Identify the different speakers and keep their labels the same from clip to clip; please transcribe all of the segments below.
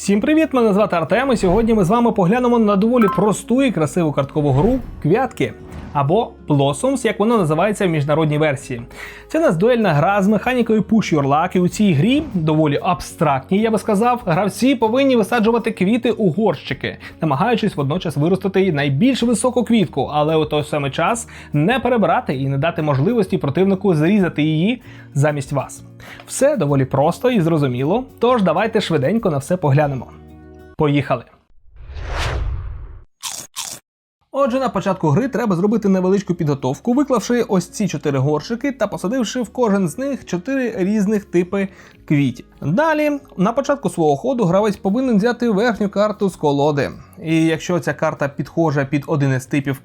Speaker 1: Всім привіт! Мене звати Артем. і Сьогодні ми з вами поглянемо на доволі просту і красиву карткову гру Квятки або Blossoms, як воно називається в міжнародній версії. Це нас дуельна гра з механікою Push Your Luck, і у цій грі доволі абстрактній, я би сказав. Гравці повинні висаджувати квіти у горщики, намагаючись водночас виростити найбільш високу квітку, але у той самий час не перебирати і не дати можливості противнику зрізати її замість вас. Все доволі просто і зрозуміло. Тож давайте швиденько на все поглянемо. Поїхали! Отже, на початку гри треба зробити невеличку підготовку, виклавши ось ці чотири горшики та посадивши в кожен з них чотири різних типи квітів. Далі, на початку свого ходу, гравець повинен взяти верхню карту з колоди. І якщо ця карта підхожа під один із типів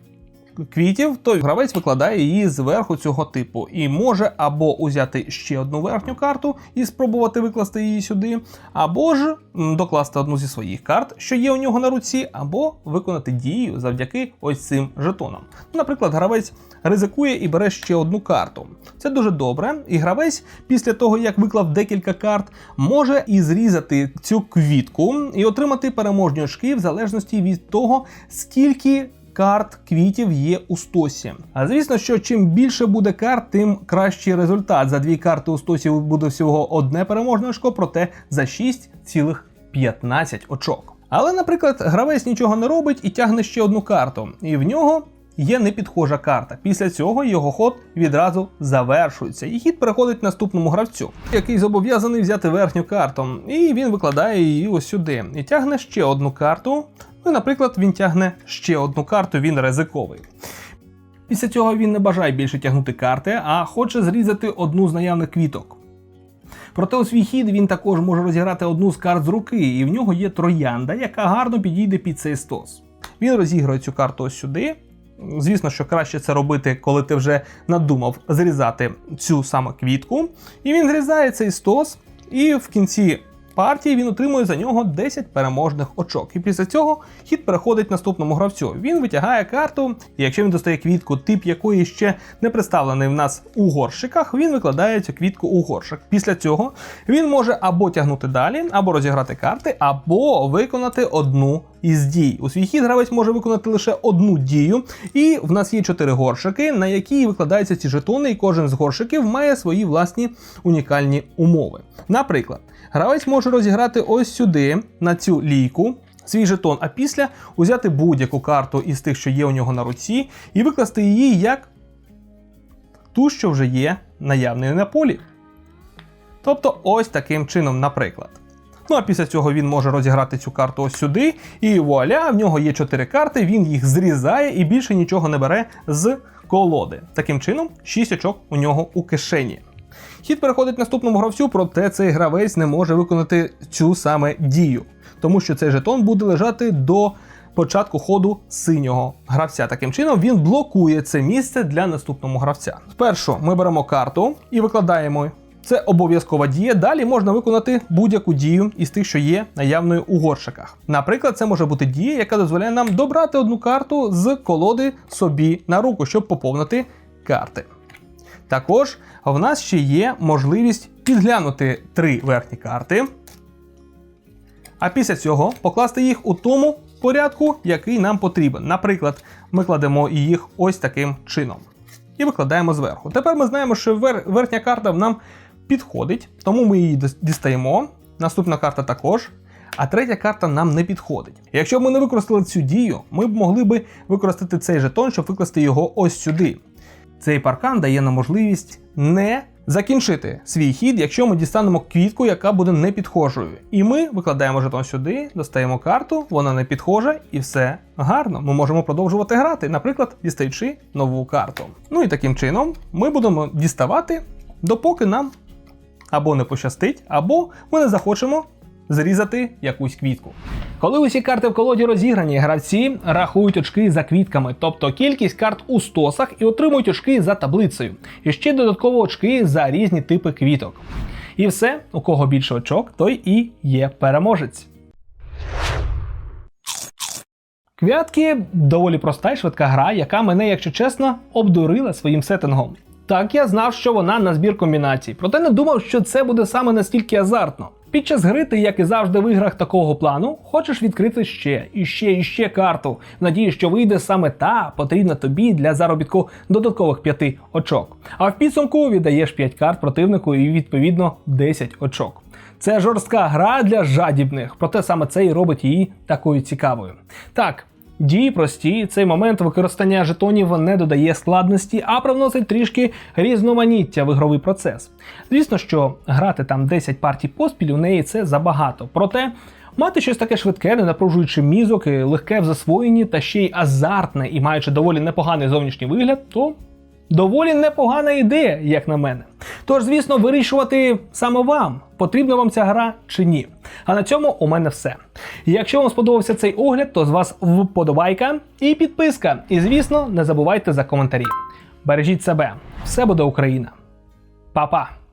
Speaker 1: квітів, то гравець викладає її зверху цього типу і може або узяти ще одну верхню карту і спробувати викласти її сюди, або ж докласти одну зі своїх карт, що є у нього на руці, або виконати дію завдяки ось цим жетонам. Наприклад, гравець ризикує і бере ще одну карту. Це дуже добре, і гравець після того, як виклав декілька карт, може і зрізати цю квітку і отримати переможні очки в залежності від того, скільки карт квітів є у стосі. А звісно, що чим більше буде карт, тим кращий результат. За дві карти у стосі буде всього одне переможне очко, проте за 6,15 очок. Але, наприклад, гравець нічого не робить і тягне ще одну карту, і в нього. Є непідхожа карта. Після цього його ход відразу завершується, і хід переходить наступному гравцю, який зобов'язаний взяти верхню карту, і він викладає її ось сюди. І тягне ще одну карту. Ну, наприклад, він тягне ще одну карту, він ризиковий. Після цього він не бажає більше тягнути карти, а хоче зрізати одну з наявних квіток. Проте у свій хід він також може розіграти одну з карт з руки, і в нього є троянда, яка гарно підійде під цей стос. Він розігрує цю карту ось сюди. Звісно, що краще це робити, коли ти вже надумав зрізати цю саме квітку. І він зрізає цей стос, і в кінці партії він отримує за нього 10 переможних очок. І після цього хід переходить наступному гравцю. Він витягає карту, і якщо він достає квітку, тип якої ще не представлений в нас у горщиках, він викладає цю квітку у горщик. Після цього він може або тягнути далі, або розіграти карти, або виконати одну із дій. У свій хід гравець може виконати лише одну дію, і в нас є чотири горщики, на які викладаються ці жетони, і кожен з горщиків має свої власні унікальні умови. Наприклад, гравець може розіграти ось сюди, на цю лійку. Свій жетон, а після узяти будь-яку карту із тих, що є у нього на руці, і викласти її як ту, що вже є наявною на полі. Тобто, ось таким чином, наприклад. Ну а після цього він може розіграти цю карту ось сюди, і вуаля, в нього є 4 карти, він їх зрізає і більше нічого не бере з колоди. Таким чином, 6 очок у нього у кишені. Хід переходить наступному гравцю, проте цей гравець не може виконати цю саме дію, тому що цей жетон буде лежати до початку ходу синього гравця. Таким чином він блокує це місце для наступного гравця. Спершу ми беремо карту і викладаємо. Це обов'язкова дія. Далі можна виконати будь-яку дію із тих, що є наявною у горшиках. Наприклад, це може бути дія, яка дозволяє нам добрати одну карту з колоди собі на руку, щоб поповнити карти. Також в нас ще є можливість підглянути три верхні карти, а після цього покласти їх у тому порядку, який нам потрібен. Наприклад, ми кладемо їх ось таким чином. І викладаємо зверху. Тепер ми знаємо, що вер- верхня карта нам підходить, тому ми її дістаємо. Наступна карта також. А третя карта нам не підходить. Якщо б ми не використали цю дію, ми б могли би використати цей жетон, щоб викласти його ось сюди. Цей паркан дає нам можливість не закінчити свій хід, якщо ми дістанемо квітку, яка буде не підхожою. І ми викладаємо жетон сюди, достаємо карту, вона не підхожа, і все гарно. Ми можемо продовжувати грати, наприклад, дістаючи нову карту. Ну і таким чином ми будемо діставати, допоки нам або не пощастить, або ми не захочемо зрізати якусь квітку. Коли усі карти в колоді розіграні, гравці рахують очки за квітками, тобто кількість карт у стосах і отримують очки за таблицею. І ще додатково очки за різні типи квіток. І все, у кого більше очок, той і є переможець. Квятки доволі проста і швидка гра, яка мене, якщо чесно, обдурила своїм сеттингом. Так я знав, що вона на збір комбінацій, проте не думав, що це буде саме настільки азартно. Під час гри ти, як і завжди в іграх такого плану, хочеш відкрити ще і ще і ще карту, в надії, що вийде саме та потрібна тобі для заробітку додаткових 5 очок. А в підсумку віддаєш 5 карт противнику і відповідно 10 очок. Це жорстка гра для жадібних, проте саме це і робить її такою цікавою. Так. Дії прості, цей момент використання жетонів не додає складності, а привносить трішки різноманіття в ігровий процес. Звісно, що грати там 10 партій поспіль у неї це забагато. Проте мати щось таке швидке, не напружуючи мізок, легке в засвоєнні та ще й азартне і маючи доволі непоганий зовнішній вигляд, то доволі непогана ідея, як на мене. Тож, звісно, вирішувати саме вам, потрібна вам ця гра чи ні. А на цьому у мене все. Якщо вам сподобався цей огляд, то з вас вподобайка і підписка. І звісно, не забувайте за коментарі. Бережіть себе, все буде Україна. Па-па!